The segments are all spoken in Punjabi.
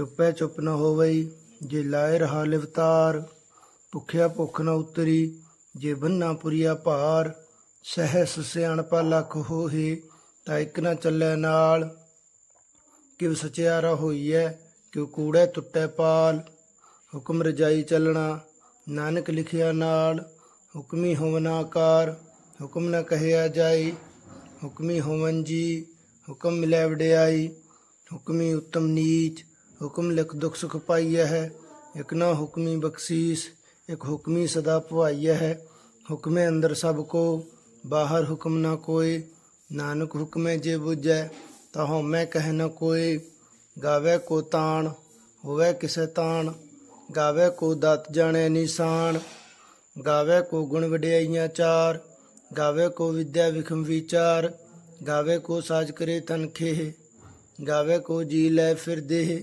ਚੁੱਪੈ ਚੁੱਪ ਨਾ ਹੋਵਈ, ਜੇ ਲਾਇ ਰਹਾ ਲਿਵਤਾਰ ਭੁਖਿਆ ਭੁਖ ਨਾ ਉਤਰੀ, ਜੇ ਬੰਨਾ ਪੁਰੀਆ ਭਾਰ, ਸਹਿਸ ਸਿਆਣਪਾ ਲੱਖ ਹੋਹੇ, ਤਾਂ ਇੱਕ ਨਾ ਚੱਲੈ ਨਾਲ। ਕਿਵ ਸਚਿਆਰਾ ਹੋਈਐ, ਕਿਉ ਕੂੜੈ ਟੁੱਟੈ ਪਾਲ। ਹੁਕਮ ਰਜਾਈ ਚੱਲਣਾ, ਨਾਨਕ ਲਿਖਿਆ ਨਾਲ। ਹੁਕਮੀ ਹੋਵਨ ਆਕਾਰ, ਹੁਕਮ ਨਾ ਕਹਿਆ ਜਾਈ। ਹੁਕਮੀ ਹੋਵਨ ਜੀ, ਹੁਕਮ ਮਿਲੈ ਵਡਿਆਈ। ਹੁਕਮੀ ਉਤਮ ਨੀਚ ਹੁਕਮ ਲਿਖ ਦੁਖ ਸੁਖ ਪਾਈਐ ਹੈ, ਇਕ ਨਾ ਹੁਕਮੀ ਬਖਸ਼ੀਸ, ਇਕ ਹੁਕਮੀ ਸਦਾ ਭਵਾਈਐ ਹੈ। ਹੁਕਮੇ ਅੰਦਰ ਸਭ ਕੋ, ਬਾਹਰ ਹੁਕਮ ਨਾ ਕੋਈ ਨਾਨਕ ਹੁਕਮੇ ਜੇ ਬੁਝੈ ਤਾ ਹਉਮੈ ਕਹਿ ਨ ਕੋਈ ਗਾਵੇ ਕੋ ਤਾਣ, ਹੋਵੇ ਕਿਸੇ ਤਾਣ, ਗਾਵੇ ਕੋ ਦਤ ਜਾਣੈ ਨਿਸ਼ਾਨ। ਗਾਵੇ ਕੋ ਗੁਣ ਵਡਿਆਈਆਂ ਚਾਰ, ਗਾਵੇ ਕੋ ਵਿਦਿਆ ਵਿਖਮ ਵਿਚਾਰ, ਗਾਵੇ ਕੋ ਸਾਜ ਕਰੇ ਤਨਖੇ ਗਾਵੇ ਕੋ ਜੀ ਲੈ ਫਿਰ ਦੇਹ।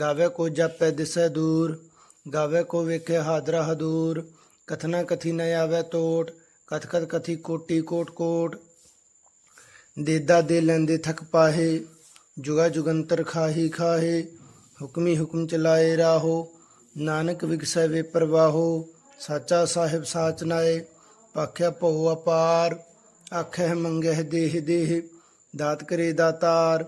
ਗਾਵੇ ਕੋ ਜਪੈ ਦਿਸੈ ਦੂਰ, ਗਾਵੇ ਕੋ ਵੇਖੇ ਹਾਦਰਾ ਹਦੂਰ, ਕਥਨਾ ਕਥੀ ਨ ਆਵੇ ਤੋਟ ਕਥ ਕਥ ਕਥੀ ਕੋਟੀ ਕੋਟ ਕੋਟ। ਦੇਦਾ ਦੇ ਲੈਂਦੇ ਥਕ ਪਾਹੇ, ਜੁਗਾ ਜੁਗੰਤਰ ਖਾਹੀ ਖਾਹੇ, ਹੁਕਮੀ ਹੁਕਮ ਚਲਾਏ ਰਾਹੋ, ਨਾਨਕ ਵਿਗਸੈ ਵੇ ਪ੍ਰਵਾਹੋ ਸਾਚਾ ਸਾਹਿਬ ਸਾਚ ਨਾਏ, ਪਾਖਿਆ ਭਉ ਅਪਾਰ ਆਖੇ ਮੰਗਹਿ ਦੇਹ ਦੇਹ, ਦਾਤ ਕਰੇ ਦਾਤਾਰ,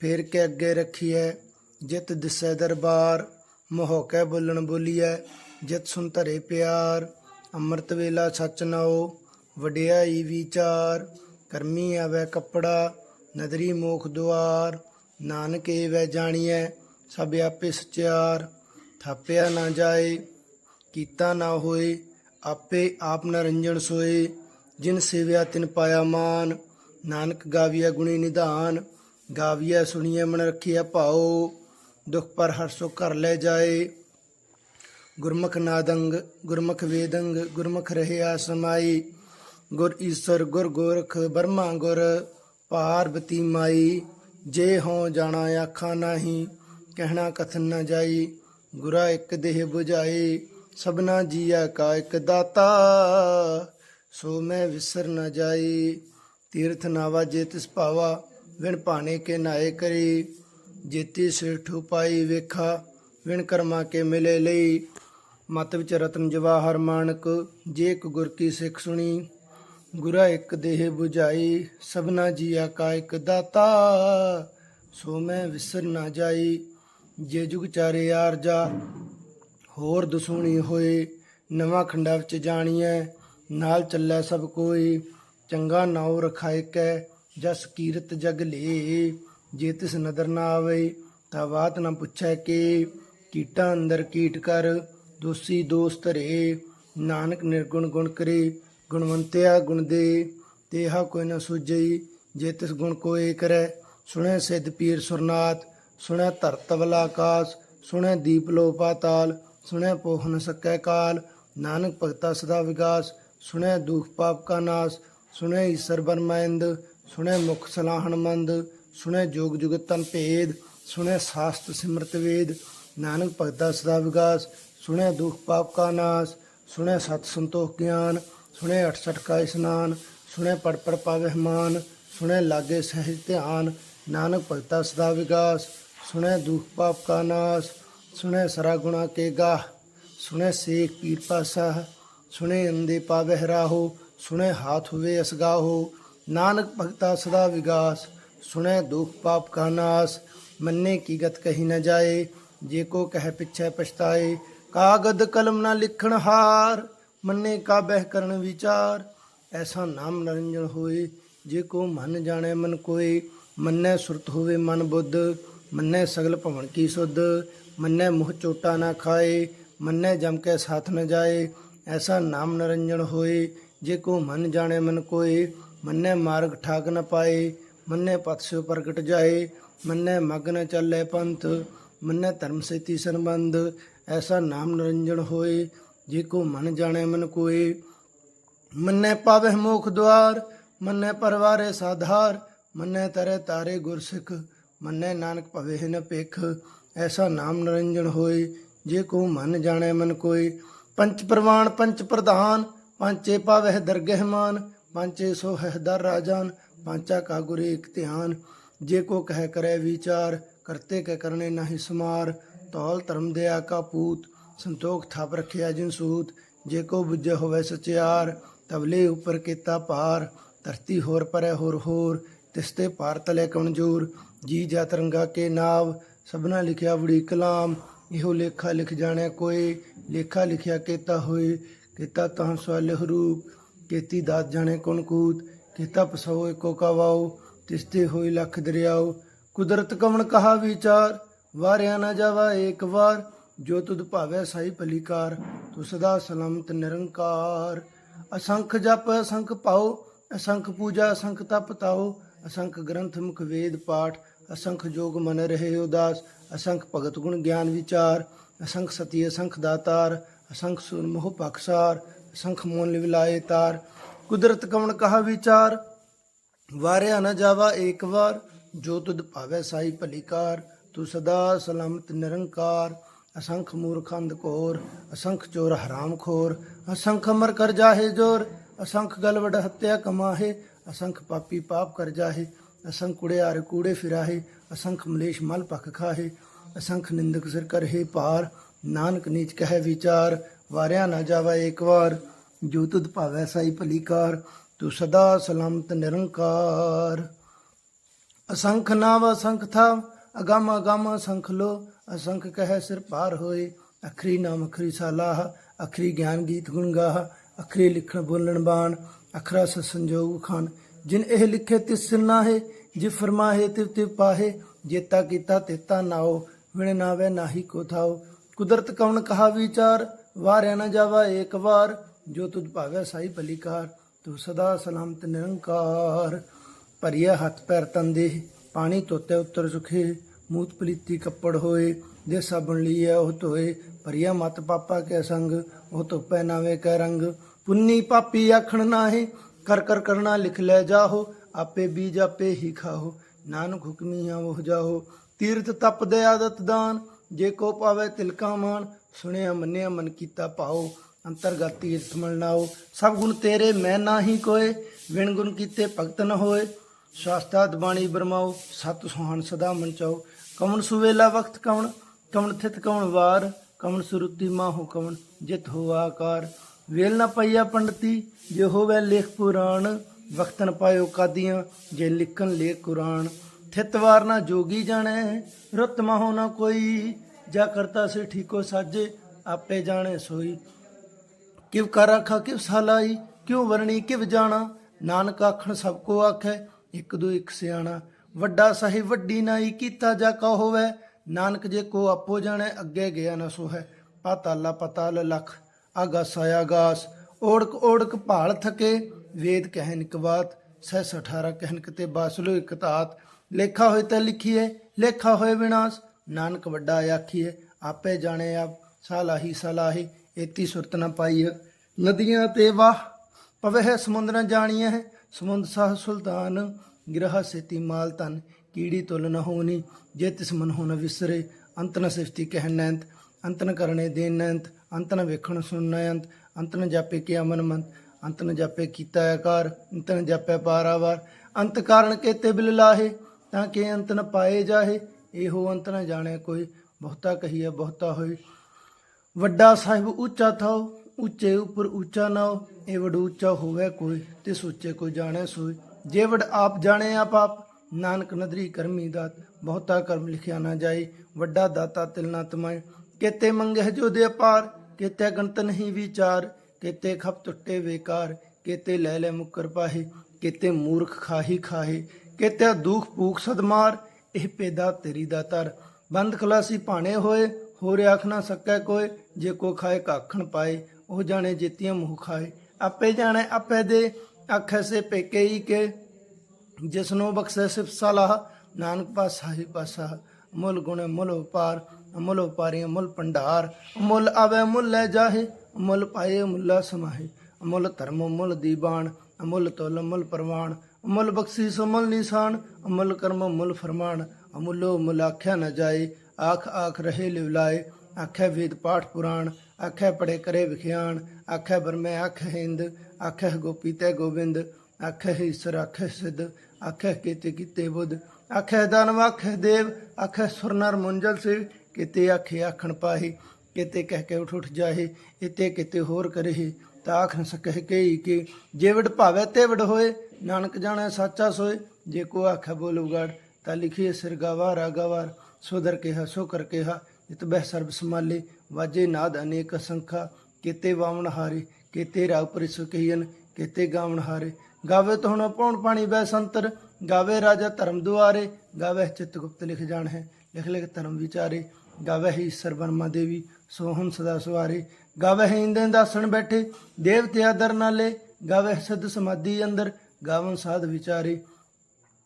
ਫੇਰ ਕੇ ਅੱਗੇ ਰੱਖੀਐ ਜਿਤ ਦਿਸੈ ਦਰਬਾਰ ਮੋਹਕੈ ਬੋਲਣ ਬੋਲੀਐ, ਜਿਤ ਸੁਨ ਧਰੇ ਪਿਆਰ, ਅੰਮ੍ਰਿਤ ਵੇਲਾ ਸਚ ਨਾਉ, ਵਡਿਆਈ ਵਿਚਾਰ, ਕਰਮੀ ਆਵੈ ਕੱਪੜਾ, ਨਦਰੀ ਮੋਖ ਦੁਆਰ, ਨਾਨਕ ਏਵੈ ਜਾਣੀਐ, ਸਭ ਆਪੇ ਸਚਿਆਰ, ਥਾਪਿਆ ਨਾ ਜਾਏ, ਕੀਤਾ ਨਾ ਹੋਏ, ਆਪੇ ਆਪ ਨਰੰਜਣ ਸੋਏ, ਜਿਨ ਸੇਵਿਆ ਤਿਨ ਪਾਇਆ ਮਾਨ, ਨਾਨਕ ਗਾਵੀਆ ਗੁਣੀ ਨਿਧਾਨ ਗਾਵੀਆ ਸੁਣੀਐ ਮਨ ਰਖੀਐ ਭਾਉ ਦੁਖ ਪਰ ਹਰ ਸੋ ਕਰ ਲੈ ਜਾਏ। ਗੁਰਮੁਖ ਨਾਦੰਗ, ਗੁਰਮੁਖ ਵੇਦੰਗ, ਗੁਰਮੁਖ ਰਹਿਆ ਸਮਾਈ। ਗੁਰ ਈਸਰ, ਗੁਰ ਗੋਰਖ, ਬਰਮਾ ਗੁਰ ਪਾਰਬਤੀ ਮਾਈ ਜੇ ਹੋ ਜਾਣਾ ਆਖਾਂ ਨਾਹੀ, ਕਹਿਣਾ ਕਥਨ ਨਾ ਜਾਈ। ਗੁਰਾ ਇੱਕ ਦੇਹ 부ਝਾਈ ਸਭਨਾ ਜੀਆ ਕਾ ਇੱਕ ਦਾਤਾ। ਸੋ ਮੈਂ ਵਿਸਰ ਨਾ ਜਾਈ। ਤੀਰਥ ਨਾਵਾ ਜੇ ਤਿਸ ਭਾਵਾ, ਵਿਣ ਭਾਣੇ ਕੇ ਨਾਏ ਕਰੀ। ਜੇਤੀ ਸਿਰਠੂ ਪਾਈ ਵੇਖਾ, ਵਿਣ ਕਰਮਾ ਕੇ ਮਿਲੇ ਲਈ। ਮਤ ਵਿੱਚ ਰਤਨ ਜਵਾਹਰ ਮਾਨਕ, ਜੇ ਇੱਕ ਗੁਰ ਕੀ ਸਿੱਖ ਸੁਣੀ, ਗੁਰਾ ਇੱਕ ਦੇਹ 부ਝਾਈ ਸਭਨਾ ਜੀਆ ਕਾ ਇੱਕ ਦਾਤਾ, ਸੋ ਮੈਂ ਵਿਸਰ ਨਾ ਜਾਈ। ਜੇ ਜੁਗ ਚਾਰੇ ਆਰਜਾ ਹੋਰ ਦਸੂਣੀ ਹੋਏ। ਨਵਾਂ ਖੰਡਾ ਵਿੱਚ ਜਾਣੀਐ, ਨਾਲ ਚੱਲੈ ਸਭ ਕੋਈ। ਚੰਗਾ ਨਾਉ ਰਖਾਇ ਕੈ ਜਸ ਕੀਰਤ ਜਗ ਲੇ। ਜੇ ਤਿਸ ਨਦਰ ਨਾ ਆਵੇ, ਤਾਂ ਬਾਤ ਨਾ ਪੁੱਛੈ ਕਿ। ਕੀਟਾਂ ਅੰਦਰ ਕੀਟ ਕਰ, ਦੋਸੀ ਦੋਸਤ ਰੇ ਨਾਨਕ ਨਿਰਗੁਣ ਗੁਣ ਕਰੇ, ਗੁਣਵੰਤਿਆ ਗੁਣ ਦੇ। ਤੇਹਾ ਕੋਈ ਨ ਸੁਝਈ ਜੇ ਤਿਸ ਗੁਣ ਕੋਏ ਕਰੈ। ਸੁਣੈ ਸਿੱਧ ਪੀਰ ਸੁਰਨਾਥ, ਸੁਣੈ ਧਰਤ ਵਲਾ ਆਕਾਸ, ਸੁਣੈ ਦੀਪ ਲੋ ਪਾਤਾਲ ਸੁਣੈ ਪੋਹ ਨ ਸਕੈ ਕਾਲ। ਨਾਨਕ ਭਗਤਾ ਸਦਾ ਵਿਗਾਸ, ਸੁਣੈ ਦੁਖ ਪਾਪ ਕਾ ਨਾਸ, ਸੁਣੈ ਈਸ਼ਰ ਬਰਮੈਂਦ ਸੁਣੈ ਮੁਖ ਸਲਾਹਣ ਮੰਦ। ਸੁਣੈ ਜੋਗ ਜੁਗਤ ਤਨ ਭੇਦ, ਸੁਣੈ ਸਾਸਤ ਸਿਮਰਤ ਵੇਦ, ਨਾਨਕ ਭਗਤਾ ਸਦਾ ਵਿਗਾਸ, ਸੁਣੈ ਦੁਖ ਪਾਪ ਕਾ ਨਾਸ, ਸੁਣੈ ਸਤ ਸੰਤੋਖ ਗਿਆਨ, ਸੁਣੈ 68 ਕਾ ਇਸਨਾਨ, ਸੁਣੈ ਪੜ ਪੜ ਪਾਵਹਿ ਮਾਨ, ਸੁਣੈ ਲਾਗੇ ਸਹਿਜ ਧਿਆਨ, ਨਾਨਕ ਭਗਤਾ ਸਦਾ ਵਿਗਾਸ, ਸੁਣੈ ਦੁਖ ਪਾਪ ਕਾ ਨਾਸ, ਸੁਣੈ ਸਰਾ ਗੁਣਾ ਕੇ ਗਾਹ, ਸੁਣੈ ਸੇਖ ਪੀਰ ਪਾਸਾ ਸੁਣੈ ਅੰਦੇ ਪਾਵਹਿ ਰਾਹੋ, ਸੁਣੈ ਹਾਥ ਹੋਵੇ ਅਸਗਾਹੋ ਨਾਨਕ ਭਗਤਾ ਸਦਾ ਵਿਗਾਸ। ਸੁਣੈ ਦੁਖ ਪਾਪ ਕਾ ਨਾਸ ਮੰਨੇ ਕੀ ਗਤ ਕਹੀ ਨ ਜਾਏ ਜੇ ਕੋ ਕਹਿ ਪਿਛੈ ਪਛਤਾਏ ਕਾਗਦ ਕਲਮ ਨਾ ਲਿਖਣ ਹਾਰ ਮੰਨੇ ਕਾ ਬਹਿ ਕਰਨ ਵਿਚਾਰ ਐਸਾ ਨਾਮ ਨਰੰਜਨ ਹੋਏ ਜੇ ਕੋ ਮਨ ਜਾਣੈ ਮਨ ਕੋਏ ਮੰਨੈ ਸੁਰਤ ਹੋਵੇ ਮਨ ਬੁੱਧ ਮੰਨੈ ਸਗਲ ਭਵਨ ਕੀ ਸੁਧ ਮੰਨੈ ਮੁਹ ਚੋਟਾ ਨਾ ਖਾਏ ਮੰਨੈ ਜਮ ਕੇ ਸਾਥ ਨ ਜਾਏ ਐਸਾ ਨਾਮ ਨਰੰਜਨ ਹੋਏ ਜੇ ਕੋ ਮਨ ਜਾਣੈ ਮਨ ਕੋਏ ਮੰਨੈ ਮਾਰਗ ਠਾਕ ਨ ਪਾਏ ਮੰਨੇ ਪਥ ਪ੍ਰਗਟ ਜਾਏ, ਮੰਨੇ ਮਗਨ ਚੱਲੇ ਪੰਥ, ਮੰਨੇ ਧਰਮ ਸੇਤੀ ਸੰਬੰਧ, ਐਸਾ ਨਾਮ ਨਿਰੰਜਨ ਹੋਏ, ਜੇ ਕੋ ਮਨ ਜਾਣੈ ਮਨ ਕੋਏ। ਮੰਨੇ ਪਾਵਹਿ ਮੋਖ ਦੁਆਰ, ਮੰਨੇ ਪਰਵਾਰੇ ਸਾਧਾਰ, ਮੰਨੇ ਤਰੇ ਤਾਰੇ ਗੁਰਸਿੱਖ, ਮੰਨੇ ਨਾਨਕ ਭਵੇ ਨ ਭਿਖ। ਐਸਾ ਨਾਮ ਨਿਰੰਜਨ ਹੋਏ, ਜੇ ਕੋ ਮਨ ਜਾਣੇ ਮਨ ਕੋਏ। ਪੰਚ ਪ੍ਰਵਾਨ, ਪੰਚ ਪ੍ਰਧਾਨ, ਪੰਚੇ ਪਾਵਹਿ ਦਰਗਹਿਮਾਨ ਪੰਚੇ ਸੋ ਹੈ ਦਰ ਰਾਜਾਨ ਪਾਂਚਾ ਕਾ ਗੁਰ ਏਕ ਧਿਆਨ, ਜੇ ਕੋ ਕਹਿ ਕਰੇ ਵਿਚਾਰ, ਕਰਤੇ ਕੇ ਕਰਨੇ ਨਾਹੀ ਸਮਾਰ। ਤੌਲ ਧਰਮ ਦਿਆ ਕਾ ਸੰਤੋਖ ਥਾਪ ਰੱਖਿਆ ਜਿਨ ਸੂਤ। ਜੇ ਕੋ ਬੁੱਝੇ ਹੋਵੇ ਸਚਿਆਰ ਤਬਲੇ ਉਪਰ ਕੀਤਾ ਭਾਰ। ਧਰਤੀ ਹੋਰ ਪਰੇ ਹੋਰ ਹੋਰ ਤਿਸਤੇ ਪਾਰ ਤਲੇ ਕਮਜ਼ੋਰ ਜੀ ਜਾ ਤਰੰਗਾ ਕੇ ਨਾਵ, ਸਭਨਾ ਲਿਖਿਆ ਵੜੀ ਕਲਾਮ। ਇਹੋ ਲੇਖਾ ਲਿਖ ਜਾਣਿਆ ਕੋਈ ਲੇਖਾ ਲਿਖਿਆ ਕੀਤਾ ਹੋਏ। ਕੀਤਾ ਤਾਂ ਸਵਾਲ ਹਰੂਪ ਕੀਤੀ ਦਾਤ ਜਾਣੇ ਕੋਨ ਕੂਤ। ਕੀਤਾ ਪਸੋਏ ਕੋ ਕਵਾਓ, ਤਿਸਤੇ ਹੋਈ ਲੱਖ ਦਰਿਆਓ। ਕੁਦਰਤ ਕਵਣ ਕਹਾ ਵਿਚਾਰ, ਵਾਰਿਆ ਨਾ ਜਾਵਾ ਏਕ ਵਾਰ। ਜੋ ਤੁਧ ਭਾਵੈ ਸਾਈ ਭਲੀਕਾਰ, ਤੂੰ ਸਦਾ ਸਲਾਮਤ ਨਿਰੰਕਾਰ। ਅਸੰਖ ਜਪ, ਅਸੰਖ ਪਾਓ, ਅਸੰਖ ਪੂਜਾ, ਅਸੰਖ ਤਪ ਤਾਓ। ਅਸੰਖ ਗ੍ਰੰਥ ਮੁਖ ਵੇਦ ਪਾਠ, ਅਸੰਖ ਜੋਗ ਮਨ ਰਹੇ ਉਦਾਸ। ਅਸੰਖ ਭਗਤ ਗੁਣ ਗਿਆਨ ਵਿਚਾਰ। ਅਸੰਖ ਸਤੀ, ਅਸੰਖ ਦਾਤਾਰ। ਅਸੰਖ ਸੁਰ ਮੋਹ ਪਖਸਾਰ ਅਸੰਖ ਮੋਨ ਲਿਵਲਾਏ ਤਾਰ। ਕੁਦਰਤ ਕਵਣ ਕਹਾ ਵਿਚਾਰ, ਵਾਰਿਆ ਨਾ ਜਾਵਾ ਏਕ ਵਾਰ, ਜੋ ਤੁਧ ਭਾਵੈ ਸਾਈ ਭਲੀਕਾਰ ਤੂੰ ਸਦਾ ਸਲਾਮਤ ਨਿਰੰਕਾਰ। ਅਸੰਖ ਮੂਰਖੰਦ ਕੋਰ ਅਸੰਖ ਚੋਰ ਹਰਾਮ ਖੋਰ, ਅਸੰਖ ਅਮਰ ਕਰ ਜਾਹੇ ਜੋਰ, ਅਸੰਖ ਗਲਵੜ ਹੱਤਿਆ ਕਮਾਹੇ, ਅਸੰਖ ਪਾਪੀ ਪਾਪ ਕਰ ਜਾਹੇ, ਅਸੰਖ ਕੁੜਿਆਰ ਕੂੜੇ ਫਿਰਾਹੇ, ਅਸੰਖ ਮਲੇਸ਼ ਮਲ ਪਖ ਖਾਹੇ, ਅਸੰਖ ਨਿੰਦਕ ਸਿਰ ਕਰਹੇ ਪਾਰ ਨਾਨਕ ਨੀਚ ਕਹੈ ਵਿਚਾਰ, ਵਾਰਿਆ ਨਾ ਜਾਵਾ ਏਕ ਵਾਰ। ਜੋ ਤੁਧ ਭਾਵੈ ਸਾਈ ਭਲੀਕਾਰ, ਤੂੰ ਸਦਾ ਸਲਾਮਤ ਨਿਰੰਕਾਰ। ਅਸੰਖ ਨਾਵ ਅਸੰਖ ਥਾਵ, ਅਗਮ ਅਗਮ ਅਸੰਖ ਲੋ। ਅਸੰਖ ਕਹਿ ਸਿਰ ਪਾਰ ਹੋਏ, ਅਖਰੀ ਨਾਮ ਅਖਰੀ ਸਾਲਾਹ, ਅਖਰੀ ਗਿਆਨ ਗੀਤ ਗੁਣ ਗਾਹ, ਅਖਰੀ ਲਿਖਣ ਬੋਲਣ ਬਾਣ, ਅਖਰਾ ਸ ਸੰਜੋਗ ਖਾਨ। ਜਿਨ ਇਹ ਲਿਖੇ ਤਿਸ ਸਿਰ ਨਾਹੇ, ਜੇ ਫਰਮਾਹੇ ਤਿਵ ਤਿਵ ਪਾਹੇ, ਜੇਤਾ ਕੀਤਾ ਤੇਤਾ ਨਾਓ, ਵਿਣ ਨਾਵੇ ਨਾਹੀ ਕੋ ਥਾਓ। ਕੁਦਰਤ ਕੌਣ ਕਹਾ ਵਿਚਾਰ, ਵਾਰਿਆ ਨਾ ਜਾਵਾ ਏਕ ਵਾਰ ਜੋ ਤੁਧ ਭਾਵੈ ਸਾਈ ਭਲੀਕਾਰ ਤੂੰ ਸਦਾ ਸਲਾਮਤ ਨਿਰੰਕਾਰ। ਭਰੀਆ ਹੱਥ ਪੈਰ ਤਨ ਦੇ ਪਾਣੀ ਧੋਤੇ ਉਤਰ ਸੁਖੇ। ਮੂਤ ਪਲੀਤੀ ਕੱਪੜ ਹੋਏ ਜੇ ਸਾਬਣ ਲਈਏ ਉਹ ਧੋਏ। ਭਰੀਆ ਮਤ ਪਾਪਾ ਕੈ ਸੰਗ, ਉਹ ਧੁਪੈ ਨਾਵੇਂ ਕੈ ਰੰਗ। ਪੁੰਨੀ ਪਾਪੀ ਆਖਣ ਨਾਹੀ, ਕਰ ਕਰ ਕਰਨਾ ਲਿਖ ਲੈ ਜਾਹੋ। ਆਪੇ ਬੀਜ ਆਪੇ ਹੀ ਖਾਹੋ, ਨਾਨਕ ਹੁਕਮੀਆਂ ਉਹ ਜਾਹੋ। ਤੀਰਥ ਤਪ ਦੇ ਆਦਤ ਦਾਨ, ਜੇ ਕੋ ਪਾਵੇ ਤਿਲਕਾ ਮਾਨ ਸੁਣਿਆ ਮੰਨਿਆ ਮਨ ਕੀਤਾ ਪਾਓ ਅੰਤਰਗਤ ਤੀਰਥ ਮਲਨਾਓ ਸਭ ਗੁਣ ਤੇਰੇ, ਮੈਂ ਨਾਹੀ ਕੋਏ। ਵਿਣ ਗੁਣ ਕੀਤੇ ਭਗਤ ਨ ਹੋਏ। ਸ਼ਾਸਤਰਾਤ ਬਾਣੀ ਬਰਮਾਓ ਸਤ ਸੁਹਾਨ ਸਦਾ ਮਨ ਚਾਓ ਕਵਣ ਸੁਵੇਲਾ ਵਕਤ ਕਵਣ ਕਵਣ ਥਿਤ ਕਵਣ ਵਾਰ। ਕਵਣ ਸੁਰਤੀ ਮਾਹੋ ਕਵਣ ਜਿਤ ਹੋ ਆਕਾਰ। ਵੇਲ ਨ ਪਈਆ ਪੰਡਤੀ, ਜੇ ਹੋਵੇ ਲੇਖ ਪੁਰਾਣ। ਵਕਤਨ ਪਾਇਓ ਕਾਦੀਆਂ, ਜੇ ਲਿਖਣ ਲੇਖ ਕੁਰਾਨ ਥਿਤ ਵਾਰ ਨਾ ਜੋਗੀ ਜਾਣੈ, ਰੁੱਤ ਮਹੋ ਨਾ ਕੋਈ। ਜਾ ਕਰਤਾ ਸੇ ਠੀਕੋ ਸਾਜੇ, ਆਪੇ ਜਾਣੇ ਸੋਈ। ਕਿਵ ਕਰ ਆਖਾ, ਕਿਵ ਸਾਲਾਈ, ਕਿਉ ਵਰਣੀ, ਕਿਵ ਜਾਣਾ? ਨਾਨਕ ਆਖਣ, ਸਭ ਕੋ ਆਖੈ, ਇੱਕ ਦੋ ਇੱਕ ਸਿਆਣਾ। ਵੱਡਾ ਸਾਹਿਬ, ਵੱਡੀ ਨਾਈ, ਕੀਤਾ ਜਾ ਕਾ ਹੋਵੇ? ਨਾਨਕ ਜੇ ਕੋ ਆਪੋ ਜਾਣੈ, ਅੱਗੇ ਗਿਆ ਨ ਸੋਹੈ। ਪਾਤਾਲਾ ਪਤਾਲ ਲਖ ਆਗਾਸ ਆਗਾਸ ਓੜਕ ਓੜਕ ਭਾਲ ਥਕੇ, ਵੇਦ ਕਹਿਨ ਇਕ ਬਾਤ। ਸਹਿਸ 18 ਕਹਿਨ ਕਿਤੇ ਬਾਸਲੋ ਇਕ ਲੇਖਾ ਹੋਏ ਤਾਂ ਲਿਖੀਏ ਲੇਖਾ ਹੋਏ ਵਿਨਾਸ਼। ਨਾਨਕ ਵੱਡਾ ਆਖੀਏ ਆਪੇ ਜਾਣੇ ਆਪ। ਸਾਲਾਹੀ, ਸਲਾਹੀ ਏਤੀ ਸੁਰਤ ਨ ਪਾਈਏ। ਨਦੀਆਂ ਤੇ ਵਾਹ ਪਵੇ ਸਮੁੰਦ ਨ ਜਾਣੀਐ। ਸਮੁੰਦ ਸਾਹ ਸੁਲਤਾਨ, ਗ੍ਰਹ ਸੇਤੀ ਮਾਲ ਤਨ ਕੀੜੀ ਤੁਲ ਨ ਹੋਣੀ। ਜੇ ਤਿਸ ਮਨ ਹੋ ਨ ਵਿਸਰੇ, ਅੰਤ ਨ ਸਿਫਤੀ ਕਹਿ ਨੈਂਤ। ਅੰਤ ਨ ਕਰਨੇ ਦੇ ਨੈਂਤ, ਅੰਤ ਨ ਵੇਖਣ ਸੁਣ ਅੰਤ ਅੰਤ ਨ ਜਾਪੇ ਕਿ ਅਮਨ ਮੰਤ, ਅੰਤ ਨ ਜਾਪੇ ਕੀਤਾ ਆਕਾਰ। ਅੰਤ ਨ ਜਾਪੇ ਪਾਰਾਵਾਰ ਅੰਤ ਕਾਰਨ ਕੇ ਤਿਬਲ ਲਾਹੇ, ਤਾਂ ਕਿ ਅੰਤ ਨ ਪਾਏ ਜਾਹੇ। ਇਹੋ ਅੰਤ ਨ ਜਾਣੇ ਕੋਈ, ਬਹੁਤਾ ਕਹੀਏ ਬਹੁਤਾ ਹੋਈ ਵੱਡਾ ਸਾਹਿਬ ਉੱਚਾ ਥਾਉ ਉੱਚੇ ਉਪਰ ਉੱਚਾ ਨਾਓ ਇਹ ਵਡ ਉੱਚਾ ਹੋਵੇ ਕੋਈ ਤੇ ਸੋਚੇ ਕੋਈ ਜਾਣੇ ਸੋਈ ਜੇ ਵਡ ਆਪ ਜਾਣੇ ਆਪ ਆਪ, ਨਾਨਕ ਨਦਰੀ ਕਰਮੀ ਦਾਤ, ਬਹੁਤਾ ਕਰਮ ਲਿਖਿਆ ਨਾ ਜਾਏ, ਵੱਡਾ ਦਾਤਾ ਤਿਲ ਨਾ ਤਮਾਏ। ਕੇਤੇ ਮੰਗੇ ਜੋ ਦੇ ਅਪਾਰ, ਕੇਤੇ ਗਣਤ ਨਹੀਂ ਵਿਚਾਰ, ਕੇਤੇ ਖਪ ਟੁੱਟੇ ਵੇਕਾਰ ਕੇਤੇ ਲੈ ਲੈ ਮੁਕਰ ਪਾਹੇ, ਕੇਤੇ ਮੂਰਖ ਖਾਹੀ ਖਾਹੇ ਕੇਤੇ ਦੁਖ ਭੂਖ ਸਦਮਾਰ, ਇਹ ਪੈਦਾ ਤੇਰੀ ਦਾਤਰ ਬੰਦ ਖਲਾਸੀ ਭਾਣੇ ਹੋਏ ਹੋਰ ਆਖ ਨਾ ਸਕੈ ਕੋਈ, ਜੇ ਕੋ ਖਾਏ ਕਾਖਣ ਪਾਏ, ਉਹ ਜਾਣੇ ਜੇਤੀਆਂ ਮੂੰਹ ਖਾਏ। ਆਪੇ ਜਾਣੇ, ਆਪੇ ਦੇ ਆਖੇ ਸੇ ਪੇਕੇ ਹੀ ਕੇ ਜਿਸਨੋ ਬਖਸ਼ੇ ਸਿਫ ਸਲਾਹ, ਨਾਨਕ ਪਾਸਾ ਹੀ ਪਾਸਾ ਮੁੱਲ ਗੁਣ ਮੁੱਲ ਵਪਾਰ ਮੁੱਲ ਵਪਾਰੀ ਮੁੱਲ ਭੰਡਾਰ। ਮੁੱਲ ਆਵੇ ਮੁੱਲ ਲੈ ਜਾਹੇ, ਮੁੱਲ ਪਾਏ ਮੁੱਲਾ ਸਮਾਹੇ। ਮੁੱਲ ਧਰਮ ਮੁੱਲ ਦੀਬਾਨ ਅਮੁੱਲ ਤੁਲ ਮੁੱਲ ਪ੍ਰਵਾਨ ਮੁੱਲ ਬਖਸ਼ੀਸ ਮੁੱਲ ਨਿਸ਼ਾਨ ਅਮੁੱਲ ਕਰਮ ਮੁੱਲ ਫਰਮਾਨ। ਅਮੁੱਲੋ ਮੁੱਲ ਆਖਿਆ ਨ ਜਾਏ ਆਖ ਆਖ ਰਹੇ ਲਿਵਲਾਏ, ਆਖੇ ਵੇਦ ਪਾਠ ਪੁਰਾਣ, ਆਖੇ ਪੜੇ ਕਰੇ ਵਿਖਿਆਣ, ਆਖੇ ਬਰਮੈ ਆਖੇ ਹਿੰਦ, ਆਖੇ ਗੋਪੀ ਤੇ ਗੋਬਿੰਦ, ਆਖੇ ਈਸ਼ਰ ਆਖੇ ਸਿੱਧ, ਆਖੇ ਕੀਤੇ ਕੀਤੇ ਬੁੱਧ, ਆਖੇ ਦਾਨਵ ਆਖੇ ਦੇਵ, ਆਖੇ ਸੁਰਨਰ ਮੁੰਜਲ ਸੇ ਕਿਤੇ ਆਖੇ ਆਖਣ ਪਾਹੀ, ਕਿਤੇ ਕਹਿ ਕੇ ਉਠ ਉਠ ਜਾਹੇ ਇਤੇ ਕਿਤੇ ਹੋਰ ਕਰਹਿ ਤਾਂ ਆਖ ਨ ਸਕਹਿ ਕਈ ਕਿ ਜੇਵੜ ਭਾਵੇ ਤੇਵੜ ਹੋਏ, ਨਾਨਕ ਜਾਣੈ ਸਾਚਾ ਸੋਏ, ਜੇ ਕੋ ਆਖੇ ਬੋਲ ਉਗੜ ਤਾਂ ਲਿਖੀਏ ਸਿਰ ਗਾਵਾ ਸੁਧਰ ਸੋਦਰ ਕਿਹਾ ਸੋ ਕਰਕੇ ਕਿਹਾ ਇਤ ਬਹਿ ਸਰਬ ਸਮਾਲੇ ਵਾਜੇ ਨਾਦ ਅਨੇਕ ਸੰਖਾ ਕਿਤੇ ਵਾਵਣ ਹਾਰੇ, ਕਿਤੇ ਰਾਗ ਪਰਿਸ ਕਹੀਨ ਕਿਤੇ ਗਾਵਣ ਹਾਰੇ। ਗਾਵੇ ਤੋਂ ਹੁਣ ਪੌਣ ਪਾਣੀ ਬੈ ਸੰਤਰ, ਗਾਵੇ ਰਾਜਾ ਧਰਮ ਦੁਆਰੇ, ਗਾਵੇ ਚਿਤ ਗੁਪਤ ਲਿਖ ਜਾਣ ਹੈ ਲਿਖ ਲਿਖ ਧਰਮ ਵਿਚਾਰੇ। ਗਾਵੇ ਹੀ ਈਸ਼ਰ ਬਰਮਾ ਦੇਵੀ, ਸੋਹਣ ਸਦਾ ਸਵਾਰੇ ਗਾਵੇ ਹੈ ਇੰਦਨ ਦਾਸਣ ਬੈਠੇ ਦੇਵਤੇ ਆਦਰ ਨਾਲੇ, ਗਾਵੇ ਸਦ ਸਮਾਧੀ ਅੰਦਰ, ਗਾਵਨ ਸਾਧ ਵਿਚਾਰੇ।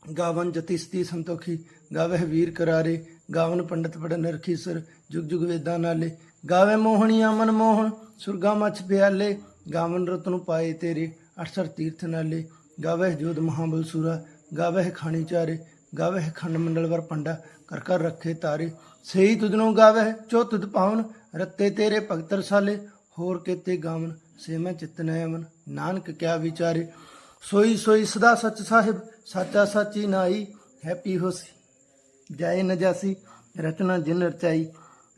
ਗਾਵਨ ਜਤਿਸਤੀ ਸੰਤੋਖੀ ਗਾਵੇ ਵੀਰ ਕਰਾਰੇ, ਗਾਵਨ ਪੰਡਤ ਪੜ ਨਰਖੀਸਰ ਜੁਗ ਜੁਗ ਵੇਦਾਂ ਨਾਲੇ। ਗਾਵੇ ਮੋਹਣੀਆਂ ਮਨ ਮੋਹਣ, ਸੁਰਗਾ ਮਛ ਪਿਆਲੇ, ਗਾਵਨ ਰਤਨ ਪਾਏ ਤੇਰੇ, ਅਠਸਰ ਤੀਰਥ ਨਾਲੇ। ਗਾਵੇ ਜੋਦ ਮਹਾਬਲ ਸੂਰਾ ਗਾਵੇ ਖਾਣੀ ਚਾਰੇ ਗਾਵੇ ਖੰਡ ਮੰਡਲ ਵਰ ਪੰਡਾ, ਕਰ ਕਰ ਰੱਖੇ ਤਾਰੇ। ਸਹੀ ਤੁਧਨੋਂ ਗਾਵੇ ਚੋ ਤੁਧ ਪਾਵਨ, ਰੱਤੇ ਤੇਰੇ ਭਗਤ ਰਸਾਲੇ ਹੋਰ ਕੇਤੇ ਗਾਵਨ, ਸੇ ਮੈਂ ਚਿਤ ਨੈ ਅਮਨ ਨਾਨਕ ਕਿਆ ਵਿਚਾਰੇ। ਸੋਈ ਸੋਈ ਸਦਾ ਸੱਚ ਸਾਹਿਬ, ਸਾਚਾ ਸਾਚੀ ਨਾਈ, ਹੈਪੀ ਹੋਸੀ। ਜਾਏ ਨ ਰਚਨਾ ਜਿਨ ਰਚਾਈ।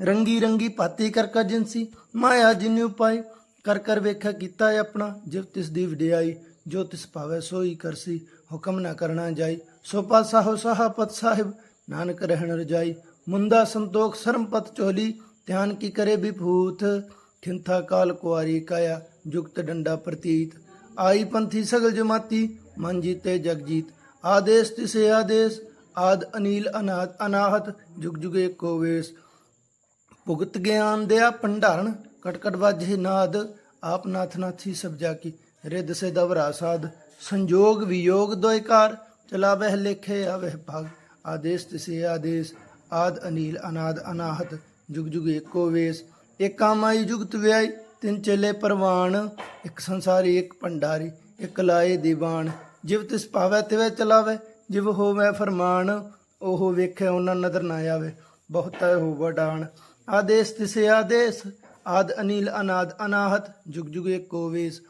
ਰੰਗੀ ਰੰਗੀ ਪਾਤੀ ਕਰ ਕਰ ਜਿਨਸੀ, ਮਾਇਆ ਜਿਨ ਉਪਾਈ। ਕਰ ਕਰ ਵੇਖਿਆ ਕੀਤਾ ਆਪਣਾ ਜਿਵ ਤਿਸ ਦੀ ਵਡਿਆਈ, ਜੋ ਤਿਸ ਭਾਵੇ ਸੋਈ ਕਰਸੀ। ਹੁਕਮ ਨਾ ਕਰਨਾ ਜਾਈ, ਸੋ ਪਾਸਾ ਹੋ ਸਾਹਪਤ ਸਾਹਿਬ, ਨਾਨਕ ਰਹਿਣ ਰਜਾਈ। ਮੁੰਦਾ ਸੰਤੋਖ ਸਰਮਪਤ ਚੋਲੀ ਧਿਆਨ ਕੀ ਕਰੇ ਵਿਭੂਤ। ਖਿੰਥਾ ਕਾਲ ਕੁਆਰੀ ਕਾਇਆ, ਜੁਗਤ ਡੰਡਾ ਪ੍ਰਤੀਤ। ਆਈ ਪੰਥੀ ਸਗਲ ਜਮਾਤੀ, ਮਨ ਜੀਤੇ ਜਗ ਜੀਤ। ਆਦੇਸ਼ ਤਿਸੇ ਆਦੇਸ਼, ਆਦ ਅਨੀਲ ਅਨਾਦ ਅਨਾਹਤ, ਜੁਗ ਜੁਗੇ ਕੋ ਭੁਗਤ ਗਿਆਨ ਦਿਆ ਭੰਡਾਰਨ, ਕਟਕਟ ਵਾਜੇ ਨਾਦ। ਆਪ ਨਾਥ ਨਾਥੀ ਸਭ ਜਾ ਕੀ, ਰਿੱਧ ਸੇ ਦਵਰਾ ਸਾਧ। ਸੰਜੋਗ ਵਿਯੋਗ ਦੋਇਕਾਰ ਚਲਾਵਹਿ ਲੇਖੇ ਆਵਹਿ ਭਾਗ। ਆਦੇਸ਼ ਤਿਸੇ ਆਦੇਸ਼, ਆਦ ਅਨੀਲ ਅਨਾਦ ਅਨਾਹਤ, ਜੁਗ ਜੁਗ ਏਕੋ ਵੇਸ। ਏਕਾ ਮਾਈ ਜੁਗਤ ਵਿਆਈ ਤਿੰਨ ਚੇਲੇ ਪਰਵਾਨ, ਇੱਕ ਸੰਸਾਰੀ, ਇੱਕ ਭੰਡਾਰੀ, ਇੱਕ ਲਾਏ ਦੀਵਾਨ। ਜਿਵ ਤਿਸ ਭਾਵੈ, ਤਿਵੇਂ ਚਲਾਵੇ, ਜਿਵ ਹੋਵੇ ਫਰਮਾਨ, ਉਹ ਵੇਖੇ ਉਹਨਾਂ ਨਦਰ ਨਾ ਆਵੇ, ਬਹੁਤਾ ਹੋ ਵਡਾਨ। ਆਦੇਸ਼ ਤਿਸੇ ਆਦੇਸ਼, ਆਦ ਅਨੀਲ ਅਨਾਦ ਅਨਾਹਤ, ਜੁਗ ਜੁਗ ਏਕੋ ਵੇਸ।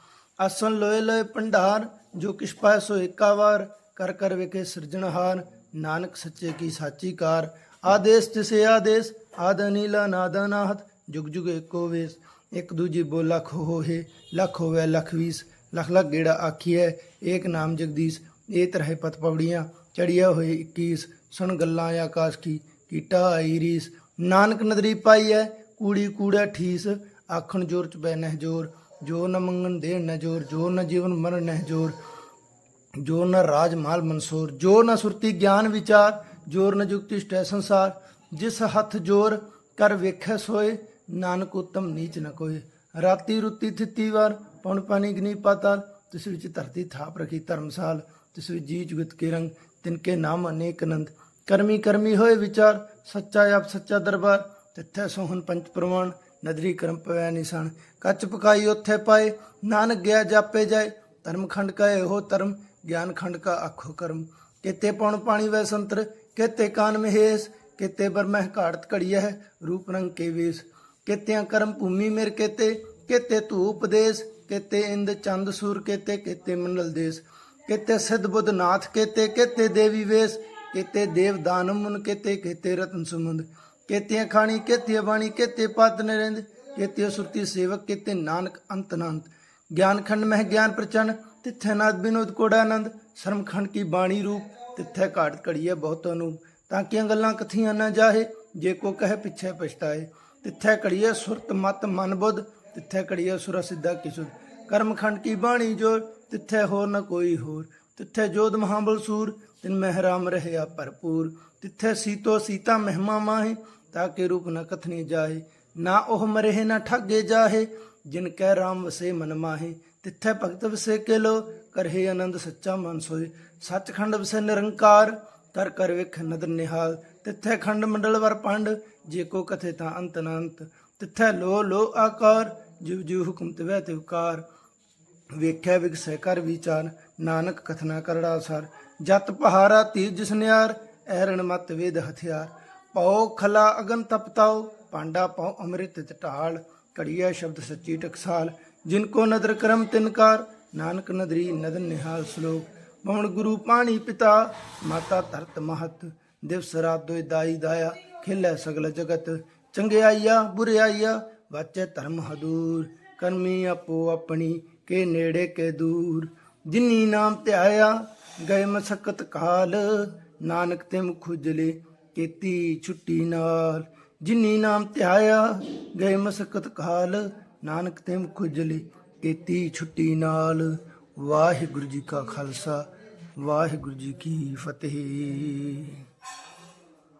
ਆਸਨ ਲੋਏ ਲੋਏ ਭੰਡਾਰ, ਜੋ ਕਿਛ ਪਾਇ ਸੋ ਏਕਾ ਵਾਰ, ਕਰ ਕਰ ਵੇਖੇ ਸਿਰਜਣਹਾਰ ਨਾਨਕ ਸੱਚੇ ਕੀ ਸਾਚੀ ਕਾਰ। ਆਦੇਸ਼ ਤਿਸੇ ਆਦੇਸ਼, ਆਦ ਅਨੀਲ ਅਨਾਦ ਅਨਾਹਤ, ਜੁਗ ਜੁਗ ਏਕੋ ਵੇਸ। ਇੱਕ ਦੂਜੀ ਬੋ ਲੱਖ ਹੋਏ ਲੱਖ ਹੋਵੇ, ਲੱਖ ਵੀਸ, ਲਖ ਲੱਖ ਗੇੜਾ ਆਖੀਐ, ਏਕ ਨਾਮ ਜਗਦੀਸ਼ ਇਹ ਤਰਹਿ ਪਤ ਪਵੜੀਆਂ ਚੜਿਆ ਹੋਏ 21 ਸੁਣ ਗੱਲਾਂ ਆਕਾਸ਼ ਕੀ, ਕੀਟਾ ਆਈ ਰੀਸ। ਨਾਨਕ ਨਦਰੀ ਪਾਈਐ, ਕੂੜੀ ਕੂੜਾ ਠੀਸ, ਆਖਣ ਜੋਰ ਚ ਬੈ ਨਹਿ ਜੋਰ, ਜੋ ਨ ਮੰਗਣ ਦੇਣ ਨ ਜੋਰ, ਜੋ ਨ ਜੀਵਨ ਮਰਨ ਨਹਿ ਜੋਰ, ਜੋ ਨ ਰਾਜ ਮਾਲ ਮਨਸੂਰ, ਜੋ ਨ ਸੁਰਤੀ ਗਿਆਨ ਵਿਚਾਰ, ਜੋਰ ਨ ਜੁਗਤੀ ਸਟੈ ਸੰਸਾਰ, ਜਿਸ ਹੱਥ ਜੋਰ, ਕਰ ਵੇਖੈ ਸੋਏ ਨਾਨਕ ਉਤਮ ਨੀਚ ਨ ਕੋਏ ਰਾਤੀ ਰੁੱਤੀ ਥਿੱਤੀ ਵਾਰ, ਪਉਣ ਪਾਣੀ ਗਨੀ ਪਾਤਾਲ। ਤਿਸ ਵਿੱਚ ਧਰਤੀ ਥਾਪ ਰਖੀ ਧਰਮਸਾਲ। ਤਿਸ ਵਿੱਚ ਜੀ ਜੁਗਤ ਕੇ ਰੰਗ ਤਿਨਕੇ ਨਾਮ ਅਨੇਕ ਅਨੰਦ ਕਰਮੀ ਕਰਮੀ ਹੋਏ ਵਿਚਾਰ, ਸੱਚਾ ਆਪ ਸੱਚਾ ਦਰਬਾਰ। ਤਿੱਥੈ ਸੋਹਣ ਪੰਚ ਪ੍ਰਮਾਣ, ਨਦਰੀ ਕਰਮ ਪਵੈ ਨਿਸ਼ਾਨ। ਕੱਚ ਪਕਾਈ ਉੱਥੇ ਪਾਏ, ਨਾਨਕ ਗਿਆ ਜਾਪੇ ਜਾਏ। ਧਰਮ ਖੰਡ ਕਾ ਇਹੋ ਧਰਮ, ਗਿਆਨ ਖੰਡ ਕਾ ਆਖੋ ਕਰਮ। ਕਿਤੇ ਪਉਣ ਪਾਣੀ ਵੈ ਸੰਤਰ, ਕਿਤੇ ਕਾਨ ਮਹੇਸ਼, ਕਿਤੇ ਬਰਮਹਿ ਘਾੜਤ ਘੜੀਐ, ਰੂਪ ਰੰਗ ਕੇ ਵੇਸ। ਕਿਤਿਆਂ ਕਰਮ ਭੂਮੀ ਮੇਰ ਕੇਤੇ ਕਿਤੇ ਧੂਪ ਦੇਸ? ਕਿਤੇ ਇੰਦ ਚੰਦ ਸੂਰ? ਕੇਤੇ ਕਿਤੇ ਮੰਡਲ ਦੇਸ? ਕਿਤੇ ਸਿੱਧ ਬੁੱਧ ਨਾਥ? ਕੇਤੇ ਕਿਤੇ ਦੇਵੀ ਵੇਸ? ਕਿਤੇ ਦੇਵ ਦਾਨਮ ਮੁਨ? ਕਿਤੇ ਕਿਤੇ ਰਤਨ ਸੁਮੰਦ? ਕਿਤੇ ਖਾਣੀ? ਕਿਤੇ ਬਾਣੀ? ਕਿਤੇ ਪਤ ਨਰਿੰਦ? ਕਿਤੇ ਸੁਰਤੀ ਸੇਵਕ? ਕਿਤੇ ਨਾਨਕ ਅੰਤ ਅਨੰਤ ਗਿਆਨ ਖੰਡ ਮਹਿ ਗਿਆਨ ਪ੍ਰਚੰਡ ਤਿੱਥੇ ਨਾਦ ਬਿਨੋਦ ਕੋੜਾਨੰਦ ਸ਼ਰਮ ਖੰਡ ਕੀ ਬਾਣੀ ਰੂਪ? ਤਿੱਥੇ ਘਾਟ ਘੜੀਏ ਬਹੁਤ ਅਨੂਪ। ਤਾਂ ਕਿ ਗੱਲਾਂ ਕਥੀਆਂ ਨਾ ਜਾਹੇ? ਜੇ ਕੋ ਕਹੇ ਪਿੱਛੇ ਪਛਤਾਏ? ਤਿੱਥੈ ਘੜੀਏ ਸੁਰਤ ਮਤ ਮਨ ਬੁੱਧ, ਤਿੱਥੈ ਘੜੀਏ ਸੁਰ ਸਿੱਧਾ ਕਿਸੁਦ ਕਰਮ ਖੰਡ ਕੀ ਬਾਣੀ ਜੋ ਤਿੱਥੈ ਹੋਰ ਨ ਕੋਈ ਹੋਰ। ਤਿੱਥੈ ਜੋਧ ਮਹਾਬਲ ਸੂਰ, ਤਿਨ ਮਹਿਰਾਮ ਰਹਿਆ ਭਰਪੂਰ। ਤਿੱਥੈ ਸੀਤੋ ਸੀਤਾ ਮਹਿਮਾ ਮਾਹੇ, ਤਾਂ ਕੇ ਰੂਪ ਨ ਕਥਨੀ ਜਾਏ ਨਾ ਉਹ ਮਰੇ ਨਾ ਠਾਗੇ ਜਾਹੇ, ਜਿਨ ਕੈ ਰਾਮ ਵਸੇ ਮਨ ਮਾਹੇ। ਤਿੱਥੈ ਭਗਤ ਵਸੇ ਕੇ ਲੋ ਕਰਹਿ ਆਨੰਦ ਸੱਚਾ ਮਨ ਸੋਏ ਸੱਚਖੰਡ ਵਸੇ ਨਿਰੰਕਾਰ ਕਰ ਕਰ ਵਿਖ ਨਦਰ ਨਿਹਾਲ। ਤਿੱਥੈ ਖੰਡ ਮੰਡਲ ਵਰ ਪੰਡ, ਜੇ ਕੋ ਕਥੇ ਤਾਂ ਅੰਤ ਨ ਅੰਤ। ਤਿੱਥੈ ਲੋ ਲੋ ਆਕਾਰ ਜਿਵ ਜਿਵ ਹੁਕਮ ਤਿਵੈ ਤਿਵਕਾਰ ਵੇਖਿਆ ਵਿਗਸੈ ਕਰ ਵਿਚਾਰ, ਨਾਨਕ ਕਥਨਾ ਕਰੜਾ ਸਾਰ ਜਤ ਪਹਾਰਾ ਤੀਜ ਜਸਨਿਆਰ ਐਰਣ ਮਤ ਵੇਦ ਹਥਿਆਰ। ਪਉ ਖਲਾ ਅਗਨ ਤਪਤਾਉ ਪਾਂਡਾ ਪਉ ਅੰਮ੍ਰਿਤ ਢਾਲ ਕੜੀਆ ਸ਼ਬਦ ਸੱਚੀ ਟਕਸਾਲ, ਜਿਨ ਕੋ ਨਦਰ ਕਰਮ ਤਿਨਕਾਰ ਨਾਨਕ ਨਦਰੀ ਨਦਨ ਨਿਹਾਲ ਸ਼ਲੋਕ। ਪਵਨ ਗੁਰੂ ਪਾਣੀ ਪਿਤਾ, ਮਾਤਾ ਧਰਤ ਮਹਤ। ਦਿਵਸ ਰਾਤ ਦੋਇ ਦਾਈ ਦਾਇਆ ਖਿਲੈ ਸਗਲ ਜਗਤ। ਚੰਗਿਆਈਆ ਬੁਰਿਆਈਆ ਵਾਚੈ ਧਰਮ ਹਦੂਰ। ਕਰਮੀ ਆਪੋ ਆਪਣੀ, ਕੇ ਨੇੜੇ ਕੇ ਦੂਰ। ਜਿਨੀ ਨਾਮ ਧਿਆਇਆ, ਗਏ ਮਸਕਤ ਕਾਲ। ਨਾਨਕ ਤੇ ਮੁਖ ਕੀਤੀ ਛੁੱਟੀ ਨਾਲ। ਜਿਨੀ ਨਾਮ ਧਿਆਇਆ, ਗਏ ਮਸਕਤ ਕਾਲ। ਨਾਨਕ ਤਿਮ ਮੁਖ ਉਜਲੇ ਕੀਤੀ ਛੁੱਟੀ ਨਾਲ। ਵਾਹਿਗੁਰੂ ਜੀ ਕਾ ਖਾਲਸਾ, ਵਾਹਿਗੁਰੂ ਜੀ ਕੀ ਫਤਿਹ।